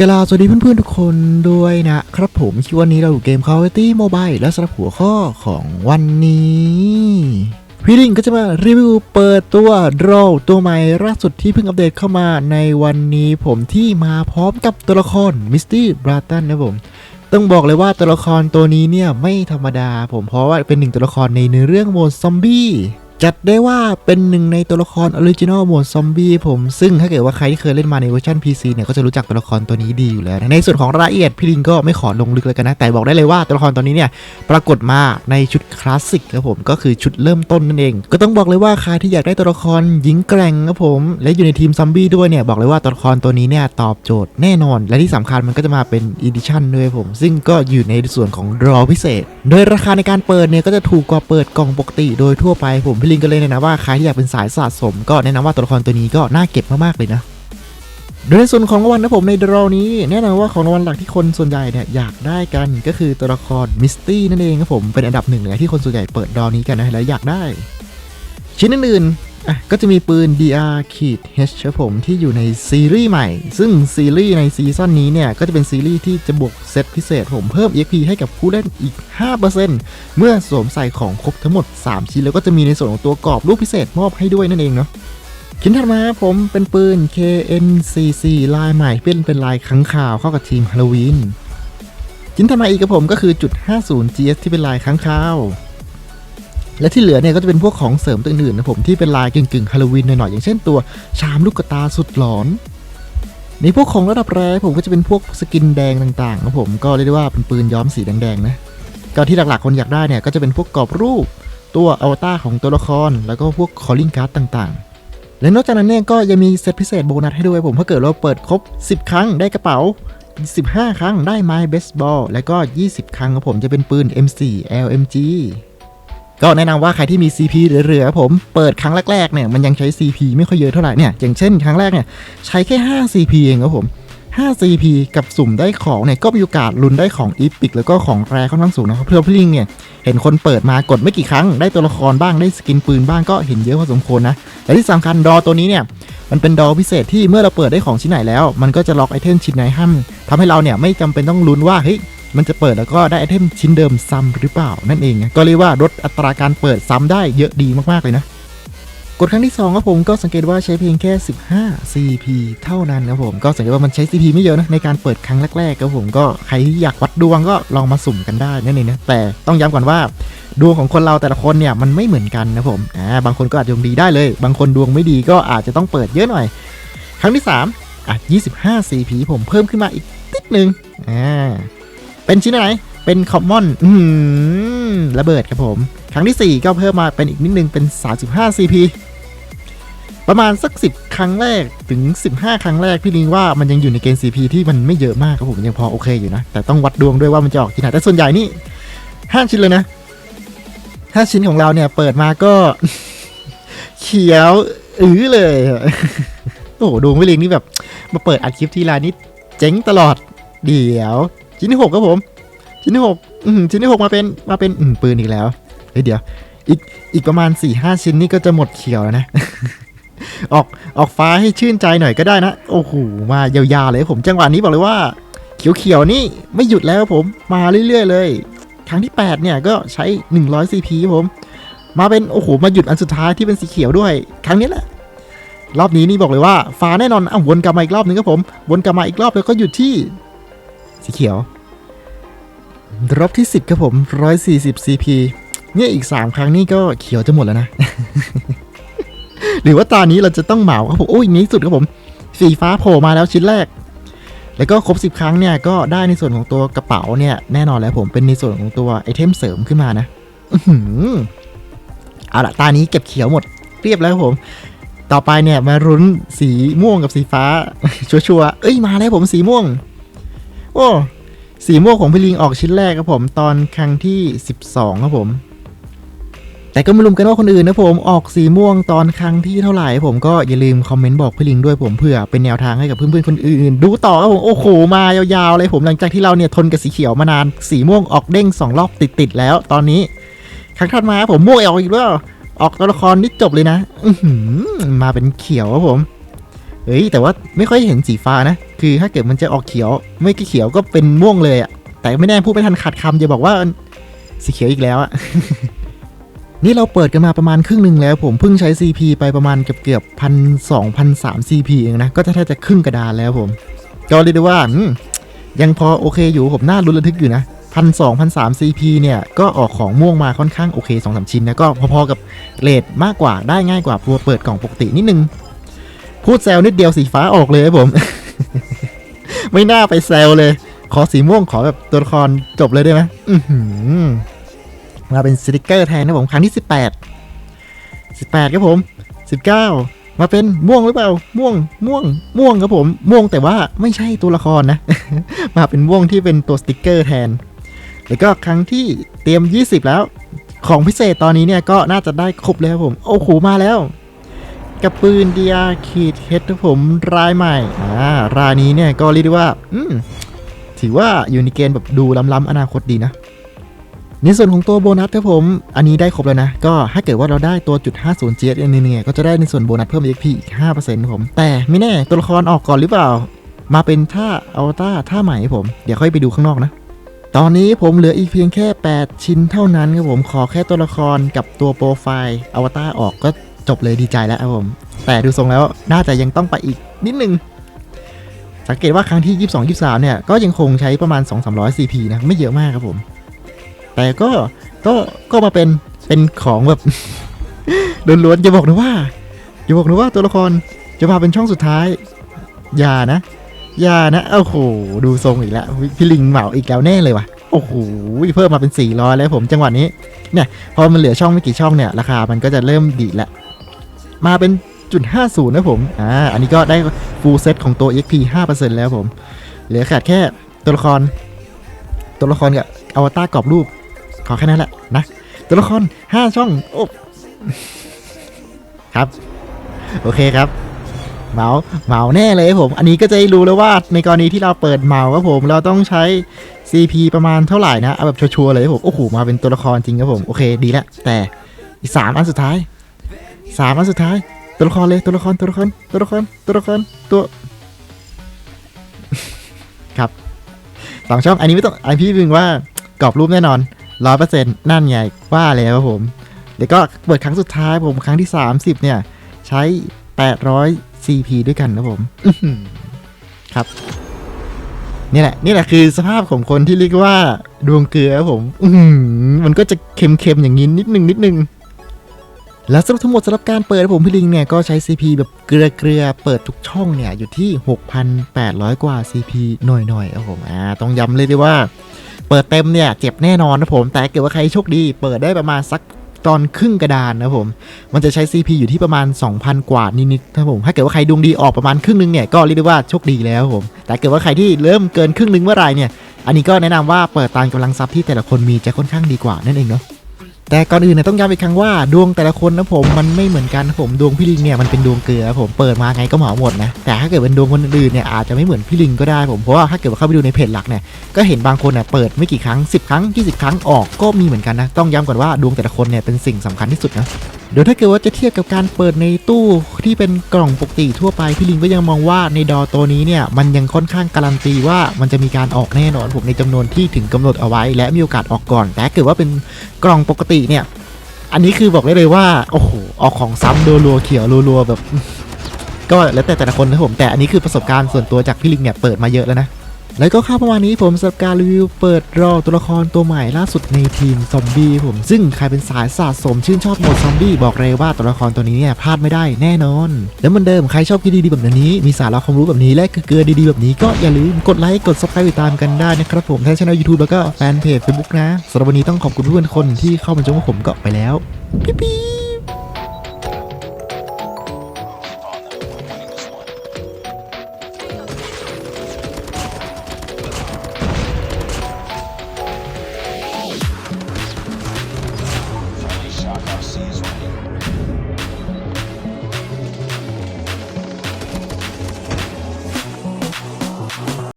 กลาสวัสดีเพื่อนๆทุกคนด้วยนะครับผมคิดวันนี้เราอยู่เกม Call of Duty Mobile และสำหรับหัวข้อของวันนี้พี่ลิงก็จะมารีวิวเปิดตัวโรตัวใหม่ล่าสุดที่เพิ่งอัปเดตเข้ามาในวันนี้ผมที่มาพร้อมกับตัวละครมิสตี้บราตันนะผม ต้องบอกเลยว่าตัวละครตัวนี้เนี่ยไม่ธรรมดาผมเพราะว่าเป็นหนึ่งตัวละครในเนื้อเรื่องโมดซอมบี้ จัดได้ว่าเป็นหนึ่งในตัวละครออริจินอลโหมดซอมบี้ผม ซึ่งถ้าเกิดว่าใครที่เคยเล่นมาในเวอร์ชัน PC เนี่ย ก็จะรู้จักตัวละครตัวนี้ดีอยู่แล้ว ในส่วนของรายละเอียดพี่ลิงก็ไม่ขอลงลึกเลยกันนะ แต่บอกได้เลยว่าตัวละครตัวนี้เนี่ย ปรากฏมาในชุดคลาสสิกครับผมก็คือชุดเริ่มต้นนั่นเอง ก็ต้องบอกเลยว่าใครที่อยากได้ตัวละครหญิงแกร่งครับผม และอยู่ในทีมซอมบี้ด้วยเนี่ยบอกเลยว่าตัวละครตัวนี้เนี่ยตอบโจทย์แน่นอน และที่สำคัญมันก็จะมาเป็นอีดิชั่นด้วยผม ซึ่งก็อยู่ในส่วนของรอพิเศษ โดยราคาในการเปิดเนี่ยก็จะถูกกว่าเปิดกล่องปกติโดยทั่วไปผมพี่ลิงก็เลยนะว่าใครที่อยากเป็นสายสะสม ก็แนะนำว่าตัวละครตัวนี้ก็น่าเก็บมากๆเลยนะโดยในส่วนของรางวัลนะผมในดรอนี้แน่นอนว่าของรางวัลหลักที่คนส่วนใหญ่เนี่ยอยากได้กันก็คือตัวละครมิสตี้นั่นเองครับผมเป็นอันดับหนึ่งเลยที่คนส่วนใหญ่เปิดดรอนี้กันนะและอยากได้ ชิ้นอื่น อะก็จะมีปืน DR ขีด H ครับผมที่อยู่ในซีรีส์ใหม่ ซึ่งซีรีส์ในซีซั่นนี้เนี่ย ก็จะเป็นซีรีส์ที่จะบวกเซตพิเศษผมเพิ่ม EXP ให้กับผู้เล่นอีก 5%เมื่อสวมใส่ของครบทั้งหมด 3 ชิ้น แล้วก็จะมีในส่วนของตัวกรอบรูปพิเศษมอบให้ด้วยนั่นเองเนาะชิ้นถัดมาผมเป็นปืน KN44 ลายใหม่เป็นเป็นลายขังข่าวเข้ากับทีมฮาโลวีนชิ้นถัดมาอีกกับผมก็คือจุด 50 GS ที่เป็นลายค้างคาว และที่เหลือเนี่ยก็จะเป็นพวกของเสริมตัวอื่นๆนะผมที่เป็นลายกึ่งๆฮาโลวีนหน่อยๆอย่างเช่นตัวชามลูกตาสุดหลอนในพวกของระดับแรกผมก็จะเป็นพวกสกินแดงต่างๆนะผมก็เรียกได้ว่าเป็นปืนย้อมสีแดงๆนะก็ที่หลักๆคนอยากได้เนี่ยก็จะเป็นพวกกรอบรูป ตัวอวตารของตัวละคร แล้วก็พวกคอลลิ่งการ์ดต่างๆ และนอกจากนั้นเนี่ยก็ยังมีเซตพิเศษโบนัสให้ด้วยผมถ้าเกิดเราเปิดครบ 10 ครั้งได้กระเป๋า 15 ครั้งได้ไม้เบสบอลแล้วก็ 20 ครั้งครับผมจะเป็นปืน M4 LMG ก็แนะนำว่าใครที่มี CP เหลือๆครับผมเปิดครั้งแรกๆเนี่ยมันยังใช้ CP ไม่ค่อยเยอะเท่าไหร่เนี่ยอย่างเช่นครั้งแรกเนี่ยใช้แค่5 CP เองครับผม5 CP กับสุ่มได้ของเนี่ยก็มีโอกาสลุ้นได้ของอีพิกแล้วก็ของแรค่อนข้างสูงนะครับเพื่อพลิงเนี่ยเห็นคนเปิดมากดไม่กี่ครั้งได้ตัวละครบ้างได้สกินปืนบ้างก็เห็นเยอะพอสมควรนะและที่สำคัญดอตัวนี้เนี่ยมันเป็นดอพิเศษที่เมื่อเราเปิดได้ของชิ้นไหนแล้ว มันก็จะล็อกไอเทมชิ้นไหนห้ามทำให้เราเนี่ยไม่จำเป็นต้องลุ้นว่าเฮ้ย มันจะเปิดแล้วก็ได้ไอเทมชิ้นเดิมซ้ำหรือเปล่านั่นเองก็เรียกว่าลดอัตราการเปิดซ้ำได้เยอะดีมากๆเลยนะกดครั้งที่2ครับผมก็สังเกตว่าใช้เพียงแค่ 15 CP เท่านั้นครับผมก็สังเกตว่ามันใช้ CP ไม่เยอะนะในการเปิดครั้งแรกๆครับผมก็ใครที่อยากวัดดวงก็ลองมาสุ่มกันได้นั่นเองนะแต่ต้องย้ำก่อนว่าดวงของคนเราแต่ละคนเนี่ยมันไม่เหมือนกันนะผมอ่าบางคนก็อาจจะดวงดีได้เลย บางคนดวงไม่ดีก็อาจจะต้องเปิดเยอะหน่อย ครั้งที่3อะ25 CP ผมเพิ่มขึ้นมาอีกนิดนึงอ่า เป็นชิ้นไหนเป็นคอมมอนอืมระเบิดครับผม ครั้งที่ 4 ก็เพิ่มมาเป็นอีกนิดนึงเป็น 35 CP ประมาณสัก 10 ครั้งแรกถึง 15 ครั้งแรกพี่ลิงว่ามันยังอยู่ในเกณฑ์ CP ที่มันไม่เยอะมากครับผมยังพอโอเคอยู่นะ แต่ต้องวัดดวงด้วยว่ามันจะออกที่ไหนแต่ส่วนใหญ่นี่5ชิ้นเลยนะ5ชิ้นของเราเนี่ยเปิดมาก็ เขียวอื้อเลย โอ้โหดวงพี่ลิงนี่แบบ มาเปิดอัดคลิปทีไรนี่เจ๊งตลอดเดี๋ยว ชิ้นที่หกครับผม ชิ้นที่หกอืมชิ้นที่หกมาเป็นมาเป็นปืนอีกแล้วเฮ้ยเดี๋ยว อีกอีกประมาณ4ี่ห้าชิ้นนี่ก็จะหมดเขียวแล้วนะ ออกออกฟ้าให้ชื่นใจหน่อยก็ได้นะ โอ้โหมายาวๆเลยผมจังหวะนี้บอกเลยว่าเขียวๆนี่ไม่หยุดแล้วผมมาเรื่อยๆเลย ครั้งที่ 8 เนี่ยก็ใช้ 100 CP ครับผม มาเป็นโอ้โหมาหยุดอันสุดท้ายที่เป็นสีเขียวด้วย ครั้งนี้แหละรอบนี้นี่บอกเลยว่าฟ้าแน่นอนอะวนกลับมาอีกรอบนึงครับผมวนกลับมาอีกรอบแล้วก็หยุดที่ สีเขียว รอบที่ 10 ครับผม 140 CP เนี่ยอีก 3 ครั้งนี่ก็เขียวจะหมดแล้วนะ หรือว่าตอนนี้เราจะต้องเหมาครับผม โอ้ยนี้สุดครับผม สีฟ้าโผล่มาแล้วชิ้นแรก แล้วก็ครบ 10 ครั้งเนี่ยก็ได้ในส่วนของตัวกระเป๋าเนี่ยแน่นอนแล้วผมเป็นในส่วนของตัวไอเทมเสริมขึ้นมานะเอาละตานี้เก็บเขียวหมดเรียบแล้วครับผม ต่อไปเนี่ยมารุ้นสีม่วงกับสีฟ้า ชัวร์ๆเอ้ยมาแล้วผมสีม่วง โอ้ สีม่วงของพี่ลิงออกชิ้นแรกครับผมตอนครั้งที่ 12ครับผม แต่ก็ไม่ลืมกันว่าคนอื่นนะผมออกสีม่วงตอนครั้งที่เท่าไหร่ผมก็อย่าลืมคอมเมนต์บอกพี่ลิงด้วยผมเผื่อเป็นแนวทางให้กับเพื่อนๆคนอื่นดูต่อครับผมโอ้โหมายาวๆเลยผมหลังจากที่เราเนี่ยทนกับสีเขียวมานานสีม่วงออกเด้งสองรอบติดๆแล้ว ตอนนี้ ครั้งถัดมาผมม่วงออกอีกแล้วออกตัวละครนี่จบเลยนะอืมาเป็นเขียวครับผม เฮ้ยแต่ว่าไม่ค่อยเห็นสีฟ้านะ คือถ้าเกิดมันจะออกเขียว ไม่กี่เขียวก็เป็นม่วงเลยอะแต่ไม่แน่พูดไม่ทันขาดคำจะบอกว่าสีเขียวอีกแล้วอะนี่เราเปิดกันมาประมาณครึ่งหนึ่งแล้วผมเพิ่งใช้ CP ไปประมาณเกือบเกือบพันสองพันสาม CP เองนะ ก็จะแทบจะครึ่งกระดานแล้วผม ก็เรียกได้ว่ายังพอโอเคอยู่ผมหน่ารุนระทึกอยู่นะพันสองพันสาม CP เนี่ย ก็ออกของม่วงมาค่อนข้างโอเคสองสามชิ้นนะ ก็พอๆกับเลทมากกว่าได้ง่ายกว่าตัวเปิดกล่องปกตินิดนึง พูดแซวนิดเดียวสีฟ้าออกเลยครับผม ไม่น่าไปแซวเลย ขอสีม่วงขอแบบตัวละครจบเลยได้ไหมมาเป็นสติกเกอร์แทนนะผมครั้งที่ 18 18ครับผม 19 มาเป็นม่วงหรือเปล่า ม่วง ม่วง ม่วงครับผม ม่วงแต่ว่าไม่ใช่ตัวละครนะ มาเป็นม่วงที่เป็นตัวสติกเกอร์แทน แล้วก็ครั้งที่เตรียม 20 แล้ว ของพิเศษตอนนี้เนี่ยก็น่าจะได้ครบเลยครับผม โอ้โหมาแล้ว กับปืนเดียขีดเฮดครับผมรายใหม่อ่ารายนี้เนี่ยก็เรียกได้ว่าอืมถือว่าอยู่ในเกณฑ์แบบดูล้ำๆอนาคตดีนะ ในส่วนของตัวโบนัสครับผม อันนี้ได้ครบแล้วนะ ก็ถ้าเกิดว่าเราได้ตัวจุด50 GS เนี่ยก็จะได้ในส่วนโบนัสเพิ่ม XP อีก5%ครับผม แต่ไม่แน่ตัวละครออกก่อนหรือเปล่า มาเป็นท่าอวตารท่าใหม่ผม เดี๋ยวค่อยไปดูข้างนอกนะตอนนี้ผมเหลืออีกเพียงแค่ 8 ชิ้นเท่านั้นครับผมขอแค่ตัวละครกับตัวโปรไฟล์อวตารออกก็ จบเลยดีใจแล้วครับผม แต่ดูทรงแล้วน่าจะยังต้องไปอีกนิดนึง สังเกตว่าครั้งที่ 22 23 เนี่ย ก็ยังคงใช้ประมาณ 2-300 CP นะ ไม่เยอะมากครับผม แต่ก็ก็ก็มาเป็นเป็นของแบบล้วนๆอย่าบอกนะว่าอย่าบอกนะว่าตัวละครจะมาเป็นช่องสุดท้าย อย่านะ อย่านะโอ้โหดูทรงอีกแล้วพี่ลิงเหมาอีกแล้วแน่เลยว่ะโอ้โหเพิ่มมาเป็น400แล้วผมจังหวะนี้เนี่ยพอมันเหลือช่องไม่กี่ช่องเนี่ยราคามันก็จะเริ่มดีดละ มาเป็นจุด50 นะผม อ่า อันนี้ก็ได้ full set ของตัว XP 5%แล้วผม เหลือขาดแค่ตัวละคร ตัวละครกับอวตารกรอบรูป ขอแค่นั้นแหละนะ ตัวละคร 5 ช่อง โอ้ครับ โอเคครับ เมาเมาแน่เลยผม อันนี้ก็จะได้รู้แล้วว่าในกรณีที่เราเปิดเมาครับผม เราต้องใช้ CP ประมาณเท่าไหร่นะ เอาแบบชัวร์ๆเลยครับผม โอ้โห มาเป็นตัวละครจริงครับผม โอเค ดีแล้ว แต่อีกสามอันสุดท้าย สามอันสุดท้าย ตัวละครเลยตัวละครตัวละครตัวละครตัวละครตัว ครับสองช่องอันนี้ไม่ต้องอันพี่พึงว่ากรอบรูปแน่นอนร้อยเปอร์เซ็นต์นั่นไงว่าแล้วครับผมแล้วก็เปิดครั้งสุดท้ายผมครั้งที่ 30 เนี่ย ใช้ 800 CP ด้วยกันนะผมครับนี่แหละนี่แหละคือสภาพของคนที่เรียกว่าดวงเกลือผม อืมันก็จะเค็มๆอย่างนี้นิดนึงนิดนึง แล้วสำหรับทั้งหมดสำหรับการเปิดผมพี่ลิงเนี่ยก็ใช้ CP แบบเกลือเกลือๆเปิดทุกช่องเนี่ยอยู่ที่ 6,800 กว่า CP หน่อยๆครับผมอ่าต้องย้ำเลยดีว่า เปิดเต็มเนี่ยเจ็บแน่นอนนะผม แต่เกิดว่าใครโชคดี เปิดได้ประมาณสักตอนครึ่งกระดานนะผม มันจะใช้ CP อยู่ที่ประมาณ 2,000 กว่านิดๆนะครับผม ถ้าเกิดว่าใครดวงดีออกประมาณครึ่งนึงเนี่ยก็เรียกได้ว่าโชคดีแล้วผม แต่เกิดว่าใครที่เริ่มเกินครึ่งนึงเมื่อไหรเนี่ย อันนี้ก็แนะนำว่าเปิดตามกำลังทรัพย์ที่แต่ละคนมีจะค่อนข้างดีกว่านั่นเองเนาะ แต่ก่อนอื่นเนี่ยต้องย้ำอีกครั้งว่าดวงแต่ละคนนะผมมันไม่เหมือนกันนะผมดวงพี่ลิงเนี่ยมันเป็นดวงเกลือผมเปิดมาไงก็เหมาหมดนะแต่ถ้าเกิดเป็นดวงคนอื่นเนี่ยอาจจะไม่เหมือนพี่ลิงก็ได้ผมเพราะว่าถ้าเกิดว่าเข้าไปดูในเพจหลักเนี่ยก็เห็นบางคนเนี่ยเปิดไม่กี่ครั้ง 10 ครั้ง 20 ครั้งออกก็มีเหมือนกันนะต้องย้ำก่อนว่าดวงแต่ละคนเนี่ยเป็นสิ่งสำคัญที่สุดนะ เดี๋ยวถ้าเกิดว่าจะเทียบกับการเปิดในตู้ที่เป็นกล่องปกติทั่วไปพี่ลิงก็ยังมองว่าในดอตัวนี้เนี่ยมันยังค่อนข้างการันตีว่ามันจะมีการออกแน่นอนผมในจำนวนที่ถึงกำหนดเอาไว้ และมีโอกาสออกก่อน แต่ถ้าเกิดว่าเป็นกล่องปกติเนี่ย อันนี้คือบอกได้เลยว่าโอ้โหออกของซ้ำรัวๆเขียวรัวๆแบบ ก็แล้วแต่แต่ละคนนะผมแต่อันนี้คือประสบการณ์ส่วนตัวจากพี่ลิงเนี่ยเปิดมาเยอะแล้วนะ แล้วก็ข้าประมาณนี้ผมสำหรับการรีวิวเปิดรอตัวละครตัวใหม่ล่าสุดในทีมซอมบี้ผมซึ่งใครเป็นสายสะสมชื่นชอบโหมดซอมบี้บอกเลยว่าตัวละครตัวนี้เนี่ยพลาดไม่ได้แน่นอน แล้วเหมือนเดิมใครชอบคลิปดีๆแบบนี้ มีสาระความรู้แบบนี้และเกลือดีๆแบบนี้ก็อย่าลืมกดไลค์กด subscribe ติดตามกันได้นะครับผมทั้งช่อง YouTube แล้วก็แฟนเพจ Facebook นะสำหรับวันนี้ต้องขอบคุณเพื่อนคนที่เข้ามาชมกับผมก็ไปแล้วปิ๊บ